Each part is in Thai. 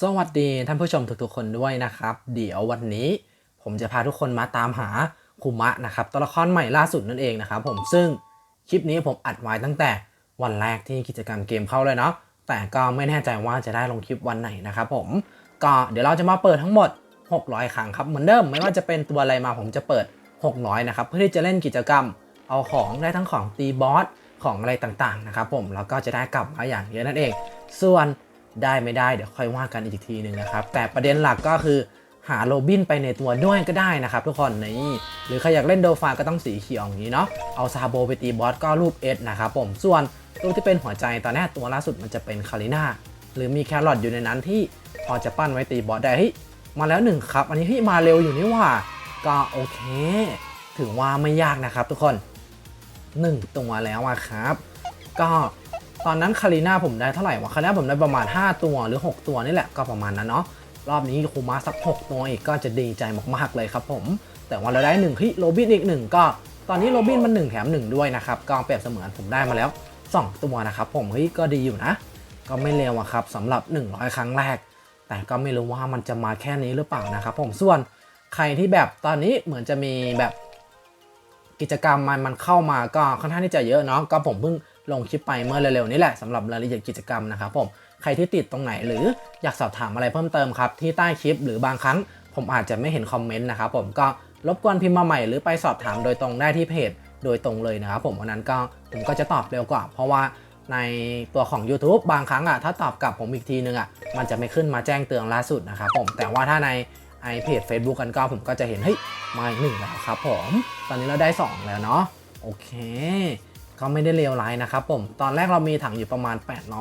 สวัสดีท่านผู้ชมทุกๆคนด้วยนะครับ เดี๋ยววันนี้ผมจะพาทุกคนมาตามหาคุมะนะครับตัวละครใหม่ล่าสุดนั่นเองนะครับผมซึ่งคลิปนี้ผมอัดไว้ตั้งแต่วันแรกที่กิจกรรมเกมเข้าเลยเนาะแต่ก็ไม่แน่ใจว่าจะได้ลงคลิปวันไหนนะครับผมก็เดี๋ยวเราจะมาเปิดทั้งหมด 600 ครั้งครับเหมือนเดิมไม่ว่าจะเป็นตัวอะไรมาผมจะเปิด 600 นะครับเพื่อที่จะเล่นกิจกรรมเอาของได้ทั้งของตีบอสของอะไรต่างๆนะครับผมแล้วก็จะได้กลับมาอย่างเยอะนั่นเอง ส่วน ได้ไม่ได้เดี๋ยวค่อยว่ากันอีกทีหนึ่งนะครับ แต่ประเด็นหลักก็คือหาโรบินไปในตัวด้วยก็ได้นะครับทุกคนนี่หรือใครอยากเล่นโดฟาก็ต้องสีเขียวอย่างนี้เนาะเอาซาโบไปตีบอสก็รูปเอสนะครับผมส่วนตัวที่เป็นหัวใจตอนนี้ตัวล่าสุดมันจะเป็นคาริน่าหรือมีแครอทอยู่ในนั้นที่พอจะปั้นไว้ตีบอสได้เฮ้ยมาแล้วหนึ่งครับ อันนี้เฮ้ยมาเร็วอยู่นี่ว่า ก็โอเค ถือว่าไม่ยากนะครับทุกคน 1 ตัวแล้วอะครับ ก็ ตอนนั้นคาริน่าผมได้เท่าไหร่วะคาริน่าผมได้ประมาณ 5 ตัวหรือ 6 ตัวนี่แหละก็ประมาณนั้นเนาะรอบนี้คูมาสัก 6 ตัวอีกก็จะดีใจมากๆเลยครับผม แต่ว่าเราได้1ฮิโรบินอีก1ก็ตอนนี้โรบินมัน 1 แถม 1 ด้วยนะครับก็เปรียบเสมือนผมได้มาแล้ว 2 ตัวนะครับผมเฮ้ยก็ดีอยู่นะ ก็ไม่เลวอะครับสำหรับ 100 ครั้งแรก แต่ก็ไม่รู้ว่ามันจะมาแค่นี้หรือเปล่านะครับผมส่วนใครที่แบบตอนนี้เหมือนจะมีแบบกิจกรรมมันมันเข้ามาก็ค่อนข้างที่จะเยอะเนาะก็ผมเพิ่ง ลงคลิปไปเมื่อเร็วๆนี้แหละสำหรับรายละเอียดกิจกรรมนะครับผมใครที่ติดตรงไหนหรืออยากสอบถามอะไรเพิ่มเติมครับที่ใต้คลิปหรือบางครั้ง ผมอาจจะไม่เห็นคอมเมนต์นะครับผมก็รบกวนพิมพ์มาใหม่หรือไปสอบถามโดยตรงได้ที่เพจโดยตรงเลยนะครับผมวันนั้นก็ผมก็จะตอบเร็วกว่า เพราะว่าในตัวของ YouTube บางครั้งอะถ้าตอบกลับผมอีกทีนึงอะมันจะไม่ขึ้นมาแจ้งเตือนล่าสุดนะครับผมแต่ว่าถ้าในไอเพจ Facebook กันก็ผมก็จะเห็นเฮ้ยมาอีกหนึ่งแล้วครับผม ตอนนี้เราได้ 2 แล้วเนาะโอเค ก็ไม่ได้เลวร้ายนะครับผม ตอนแรกเรามีถังอยู่ประมาณ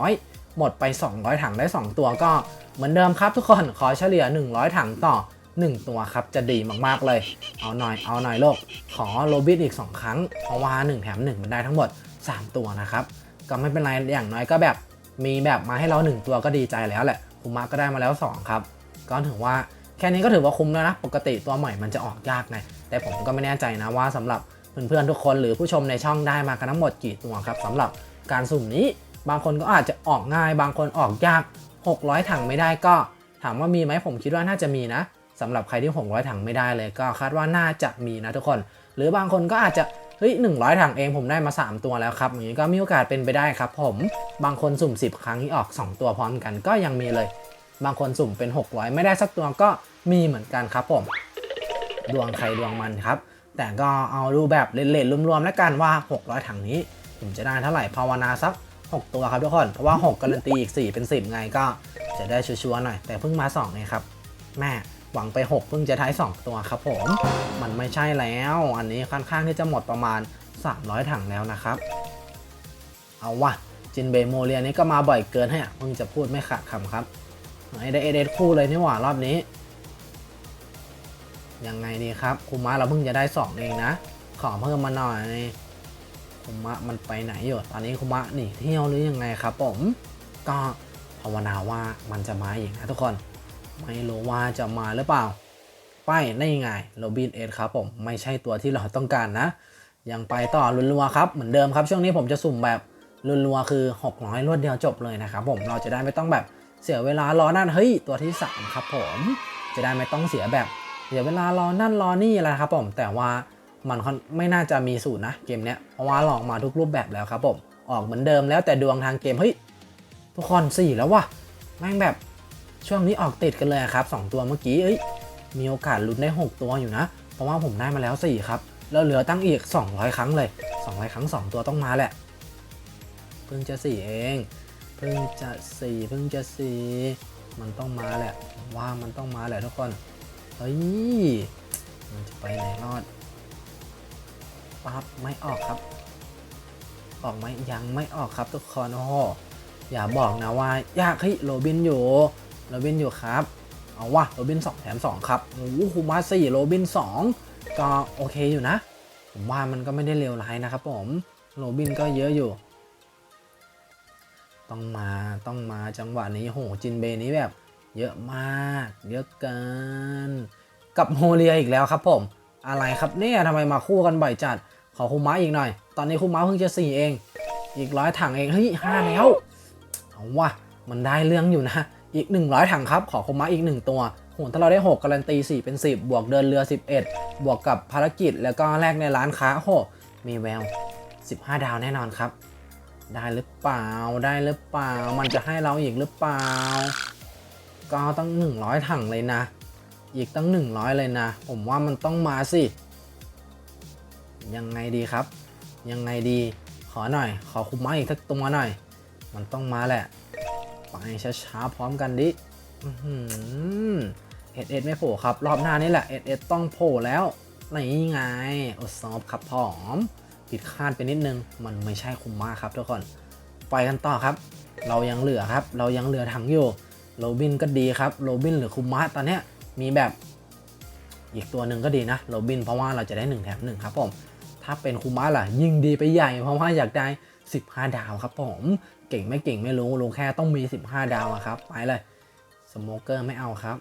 800 หมดไป 200 ถังได้ 2 ตัวก็เหมือนเดิมครับทุกคน ขอเฉลี่ย 100 ถังต่อ 1 ตัวครับ จะดีมากๆเลย เอาหน่อย เอาหน่อยโลก ขอโรบินอีก 2 ครั้ง เพราะว่า 1 แถม 1 มันได้ทั้งหมด 3 ตัวนะครับ ก็ไม่เป็นไร อย่างน้อยก็แบบมีแบบมาให้เรา 1 ตัวก็ดีใจแล้วแหละคุมาก็ได้มาแล้ว 2 ครับ ก็ถือว่าแค่นี้ก็ถือว่าคุ้มแล้วนะ ปกติตัวใหม่มันจะออกยากไง แต่ผมก็ไม่แน่ใจนะว่าสำหรับ เพื่อนๆทุกคนหรือผู้ชมในช่องได้มากันทั้งหมดกี่ตัวครับสำหรับการสุ่มนี้ บางคนก็อาจจะออกง่าย บางคนออกยาก 600 ถังไม่ได้ก็ ถามว่ามีไหมผมคิดว่าน่าจะมีนะสำหรับใครที่ 600 ถังไม่ได้เลยก็คาดว่าน่าจะมีนะทุกคน หรือบางคนก็อาจจะเฮ้ย100 ถังเองผมได้มา 3 ตัวแล้วครับอย่างนี้ก็มีโอกาสเป็นไปได้ครับ ผมบางคนสุ่ม 10 ครั้งที่ออก 2 ตัวพร้อมกันก็ยังมีเลย บางคนสุ่มเป็น 600 ไม่ได้สักตัวก็มีเหมือนกันครับผม ดวงใครดวงมันครับ แต่ก็เอาดูแบบเลนๆรวมๆแล้วกันว่า 600 ถังนี้ ผมจะได้เท่าไหร่ภาวนาสัก 6 ตัวครับทุกคน เพราะว่า 6 การันตีอีก 4 เป็น 10 ไงก็จะได้ชัวร์ๆหน่อย แต่เพิ่งมา2ไงครับ แม่หวังไป 6 เพิ่งจะท้าย 2 ตัวครับผม มันไม่ใช่แล้ว อันนี้ค่อนข้างที่จะหมดประมาณ 300 ถังแล้วนะครับ เอาวะจินเบโมเรียนี่ก็มาบ่อยเกินให้อะเพิ่งจะพูดไม่ขาดคำครับไอเดเอเดคู่เลยนี่หว่ารอบนี้ ยังไงดีครับคุมะเราเพิ่งจะได้2เองนะ ขอเพิ่มมาหน่อยคุมะมันไปไหนอยู่ตอนนี้คุมะหนีเที่ยวหรือยังไงครับ ผม ก็ภาวนาว่ามันจะมาอีกนะทุกคน ไม่รู้ว่าจะมาหรือเปล่า ไปได้ยังไงโรบินเอสครับ ผมไม่ใช่ตัวที่เราต้องการนะ ยังไปต่อรัวครับเหมือนเดิมครับ ช่วงนี้ผมจะสุ่มแบบรัวคือ 600รวดเดียวจบเลยนะครับผมเราจะได้ไม่ต้องแบบเสียเวลารอนั่นเฮ้ยตัวที่ 3 ครับผม จะได้ไม่ต้องเสียแบบ เสียเวลารอนั่นรอนี่อะไรครับผม แต่ว่ามันไม่น่าจะมีสูตรนะเกมเนี้ยเพราะว่าลอกมาทุกรูปแบบแล้วครับผม ออกเหมือนเดิมแล้วแต่ดวงทางเกมเฮ้ยทุกคนสี่แล้ววะแม่งแบบช่วงนี้ออกติดกันเลยครับ2ตัวเมื่อกี้เอ้ยมีโอกาสลุ้นได้ 6 ตัวอยู่นะ เพราะว่าผมได้มาแล้ว 4 ครับ แล้วเหลือตั้งอีก 200 ครั้งเลย 200 ครั้ง 2 ตัวต้องมาแหละ เพิ่งจะ 4 เอง เพิ่งจะ 4 เพิ่งจะ 4 มันต้องมาแหละ ว่ามันต้องมาแหละทุกคน เฮ้ยมันจะไปไหนรอดปั๊บไม่ออกครับ ออกไหมยังไม่ออกครับทุกคนโอ้โหอย่าบอกนะว่ายากเฮ้ยโรบินอยู่โรบินอยู่ครับ เอาวะโรบิน 2 แถม 2 ครับโอ้โหคูมา4โรบิน 2 ก็โอเคอยู่นะ ผมว่ามันก็ไม่ได้เลวร้ายนะครับผมโรบินก็เยอะอยู่ ต้องมาต้องมาจังหวะนี้โหจินเบนี้แบบ เยอะมาก เยอะเกิน กับโฮเลียอีกแล้วครับผม อะไรครับเนี่ยทำไมมาคู่กันบ่อยจัด ขอคูม้าอีกหน่อย ตอนนี้คูม้าเพิ่งจะสี่เอง อีกร้อยถังเอง เฮ้ยห้าแล้ว เอาวะมันได้เรื่องอยู่นะ อีก 100 ถังครับ ขอคุมะอีก 1 ตัวโหถ้าเราได้ 6 การันตี 4 เป็น 10 บวกเดินเรือ 11 บวกกับภารกิจแล้วก็แลกในร้านค้าโหมีแวว 15 ดาวแน่นอนครับ ได้หรือเปล่า ได้หรือเปล่า มันจะให้เราอีกหรือเปล่า ก็ต้อง100 ถังเลยนะ อีกตั้ง 100 เลยนะ ผมว่ามันต้องมาสิ ยังไงดีครับ ยังไงดี ขอหน่อย ขอคุมม้อีกสักตัวหน่อย มันต้องมาแหละ ไปช้าๆพร้อมกันดิเอ็ดเอ็ดไม่โผล่ครับ รอบหน้านี่แหละเอ็ดเอ็ดต้องโผล่แล้วนี่ไงอดซอฟครับผอม ผิดคาดไปนิดนึง มันไม่ใช่คุมมาครับทุกคน ไปกันต่อครับ เรายังเหลือครับ เรายังเหลือถังอยู่ โรบินก็ดีครับโรบินหรือคุมมะตอนนี้มีแบบอีกตัวหนึ่งก็ดีนะโรบินเพราะว่าเราจะได้ 1 แถม1ครับผมถ้าเป็นคุมะล่ะยิ่งดีไปใหญ่เพราะว่าอยากได้ 15 ดาวครับผมเก่งไม่เก่งไม่รู้รู้แค่ต้องมี 15 ดาวอะครับไปเลยสโมเกอร์ไม่เอาครับ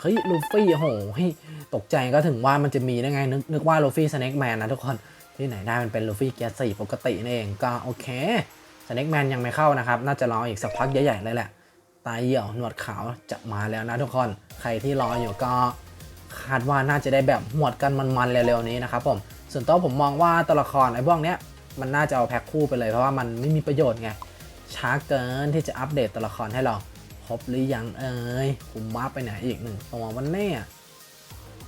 เฮ้ยลูฟี่โหเฮ้ตกใจก็ถึงว่ามันจะมีได้ไงนึกนึกว่าลูฟี่สแน็คแมนนะทุกคนที่ไหนได้มันเป็นลูฟี่เกียร์สี่ปกตินั่เองก็โอเคสแน็คแมนยังไม่เข้านะครับ น่าจะรออีกสักพักใหญ่ๆเลยแหละ ตาเหี่ยวหนวดขาวจะมาแล้วนะทุกคน ใครที่รออยู่ก็คาดว่าน่าจะได้แบบหวดกันมันๆเร็วๆนี้นะครับผมส่วนตัวผมมองว่าตัวละครไอ้พวกเนี้ยมันน่าจะเอาแพ็คคู่ไปเลยเพราะว่ามันไม่มีประโยชน์ไงช้าเกินที่จะอัปเดตตัวละครให้เราครบหรือยังเอ่ยคุมมาไปไหนอีกหนึ่งตัววันนี้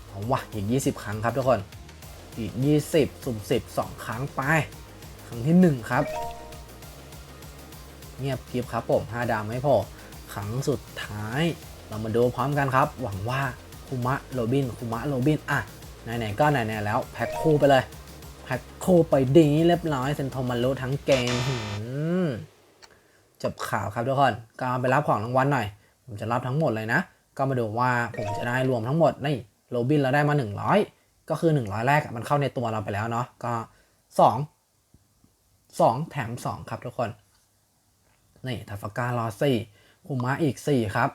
เอาวะอีก 20 ครั้งครับทุกคนอีก 20 สุ่ม 10 2 ครั้งไป ครั้งที่ 1 ครับ เงียบกิบครับผม 5 ดาวไม่พอ รั้งสุดท้าย เรามาดูพร้อมกันครับ หวังว่าคุมะโรบินคุมะโรบินอะไหนๆก็ไหนๆแล้วแพ็คคู่ไปเลยแพ็คคู่ไปดีเรียบร้อยเซนโทมารุทั้งเกมจบข่าวครับทุกคนก็ไปรับของรางวัลหน่อย ผมจะรับทั้งหมดเลยนะ ก็มาดูว่าผมจะได้รวมทั้งหมดนี่โรบินเราได้มา 100 ก็คือ 100 แรกอะมันเข้าในตัวเราไปแล้วเนาะก็ 2 2 แถม 2 ครับทุกคน นี่ทัฟการอสี่ คุมะอีก 4 ครับ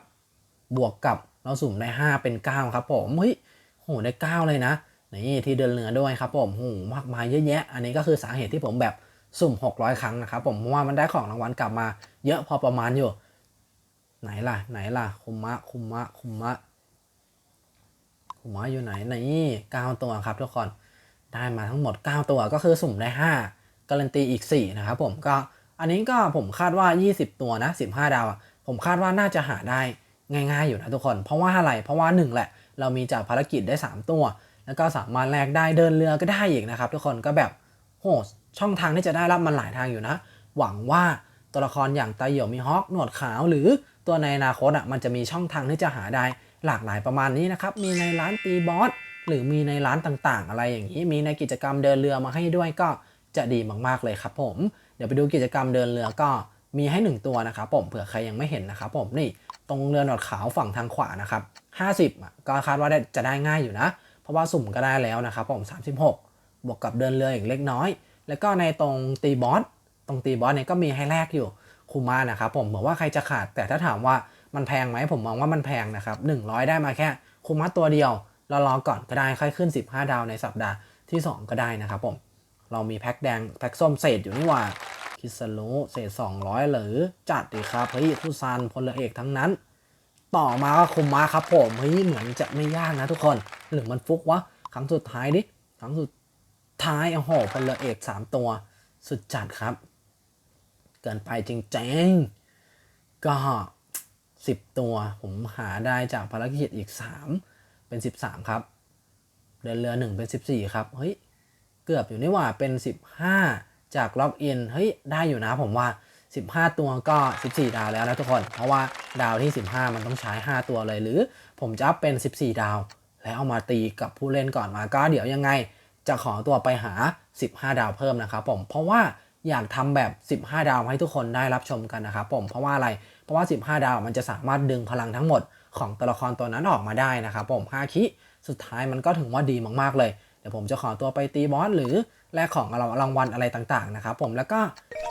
บวกกับเราสุ่มได้ 5 เป็น 9 ครับผมเฮ้ยโหได้ 9 เลยนะ นี่ที่เดินเรือด้วยครับผมโหมากมายเยอะแยะ อันนี้ก็คือสาเหตุที่ผมแบบสุ่ม 600 ครั้งนะครับผมว่ามันได้ของรางวัลกลับมา เยอะพอประมาณอยู่ ไหนล่ะ ไหนล่ะ คุมะ คุมะ คุมะ คุมะอยู่ไหน นี่9ตัวครับทุกคน ได้มาทั้งหมด 9 ตัวก็คือสุ่มได้ 5 การันตีอีก 4 นะครับผม ก็อันนี้ก็ผมคาดว่า 20 ตัวนะ 15 ดาวอะ ผมคาดว่าน่าจะหาได้ง่าย ๆอยู่นะทุกคน เพราะว่าอะไร เพราะว่า1แหละ เรามีจากภารกิจได้ 3 ตัว แล้วก็สามารถแลกได้เดินเรือก็ได้อีกนะครับ ทุกคนก็แบบโหช่องทางที่จะได้รับมันหลายทางอยู่นะ หวังว่าตัวละครอย่างไตเหี่ยวมีฮอกหนวดขาว หรือตัวในอนาคตอะมันจะมีช่องทางที่จะหาได้หลากหลายประมาณนี้นะครับมีในร้านตีบอสหรือมีในร้านต่างๆ อะไรอย่างนี้ มีในกิจกรรมเดินเรือมาให้ด้วยก็จะดีมากๆเลยครับผม เดี๋ยวไปดูกิจกรรมเดินเรือก็ มีให้ 1 ตัวนะครับผมเผื่อใครยังไม่เห็นนะครับผมนี่ตรงเรือหนวดขาวฝั่งทางขวานะครับ50 ก็คาดว่าได้จะได้ง่ายอยู่นะ เพราะว่าสุ่มก็ได้แล้วนะครับผม 36 บวกกับเดินเรืออีกเล็กน้อย แล้วก็ในตรงตีบอสตรงตีบอสเนี่ยก็มีให้แลกอยู่คูมานะครับผมเหมือนว่าใครจะขาดแต่ถ้าถามว่ามันแพงไหมผมมองว่ามันแพงนะครับ 100 ได้มาแค่คูมาตัวเดียวเรารอก่อนก็ได้ค่อยขึ้น 15 ดาวในสัปดาห์ที่ 2 ก็ได้นะครับผมเรามีแพ็คแดงแพ็คส้มเศษอยู่นี่หว่า คิสโลเศษ200 หรือจัดดีครับเฮ้ยทุซานพลเอกทั้งนั้น ต่อมาก็คุมมาครับผมเฮ้ยเหมือนจะไม่ยากนะทุกคนหรือมันฟุกวะครั้งสุดท้ายดิครั้งสุดท้ายโอ้โหพลเอก 3 ตัว สุดจัดครับ เกินไปจริงๆ ก็ 10 ตัวผมหาได้จากภารกิจอีก 3 เป็น 13 ครับ เดินเรือ 1 เป็น 14 ครับ เฮ้ย เกือบอยู่นี่ว่าเป็น 15 จากล็อกอินเฮ้ยได้อยู่นะผมว่า 15 ตัวก็ 14 ดาวแล้วนะทุกคน เพราะว่าดาวที่ 15 มันต้องใช้ 5 ตัวเลยหรือ ผมจะเป็น 14 ดาว แล้วเอามาตีกับผู้เล่นก่อนมาก็เดี๋ยวยังไงจะขอตัวไปหา 15 ดาวเพิ่มนะครับผมเพราะว่าอยากทำแบบ 15 ดาวให้ทุกคนได้รับชมกันนะครับผมเพราะว่าอะไร เพราะว่า 15 ดาวมันจะสามารถดึงพลังทั้งหมดของตัวละครตัวนั้นออกมาได้นะครับผม5คิสุดท้ายมันก็ถึงว่าดีมากๆเลย เดี๋ยวผมจะขอตัวไปตีบอสหรือ แลกของรางวัลอะไรต่างๆนะครับผมแล้วก็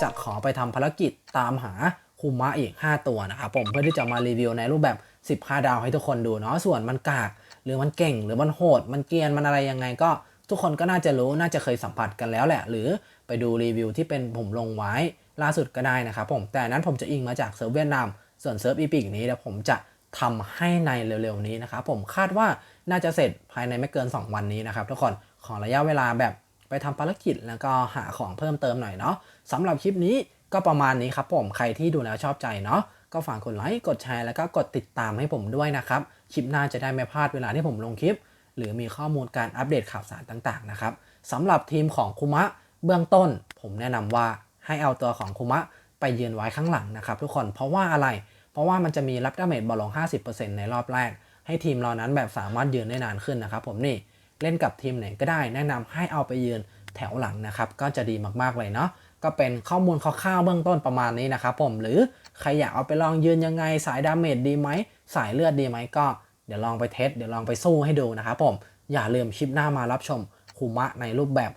จะขอไปทำภารกิจตามหาคุมะอีก 5 ตัวนะครับผมเพื่อที่จะมารีวิวในรูปแบบ 15 ดาวให้ทุกคนดูเนาะส่วนมันกาก หรือมันเก่งหรือมันโหด มันเกียนมันอะไรยังไงก็ทุกคนก็น่าจะรู้น่าจะเคยสัมผัสกันแล้วแหละ หรือไปดูรีวิวที่เป็นผมลงไว้ล่าสุดก็ได้นะครับผมแต่นั้นผมจะอิงมาจากเซิร์ฟเวียดนามส่วนเซิร์ฟอีพิกนี้เดี๋ยวผมจะทำให้ในเร็วๆนี้นะครับผมคาดว่าน่าจะเสร็จภายในไม่เกิน 2 วันนี้นะครับทุกคนขอระยะเวลาแบบ ไปทำภารกิจแล้วก็หาของเพิ่มเติมหน่อยเนาะสำหรับคลิปนี้ก็ประมาณนี้ครับผมใครที่ดูแล้วชอบใจเนาะก็ฝากกดไลค์กดแชร์แล้วก็กดติดตามให้ผมด้วยนะครับคลิปหน้าจะได้ไม่พลาดเวลาที่ผมลงคลิป หรือมีข้อมูลการอัปเดตข่าวสารต่างๆนะครับสำหรับทีมของคุมะเบื้องต้น ผมแนะนำว่าให้เอาตัวของคุมะไปยืนไว้ข้างหลังนะครับทุกคนเพราะว่าอะไร เพราะว่ามันจะมีรับดาเมจบอลลง 50%ในรอบแรก ให้ทีมเรานั้นแบบสามารถยืนได้นานขึ้นนะครับผมนี่ เล่นกับทีมไหนก็ได้ แนะนำให้เอาไปยืนแถวหลังนะครับ ก็จะดีมากๆเลยเนาะก็เป็นข้อมูลคร่าวๆเบื้องต้นประมาณนี้นะครับผมหรือใครอยากเอาไปลองยืนยังไงสายดาเมจดีไหมสายเลือดดีไหมก็เดี๋ยวลองไปเทสเดี๋ยวลองไปสู้ให้ดูนะครับผมอย่าลืมคลิปหน้ามารับชมคุมะในรูปแบบ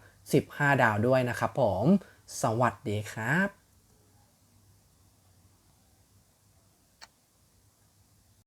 15 ดาวด้วยนะครับผม สวัสดีครับ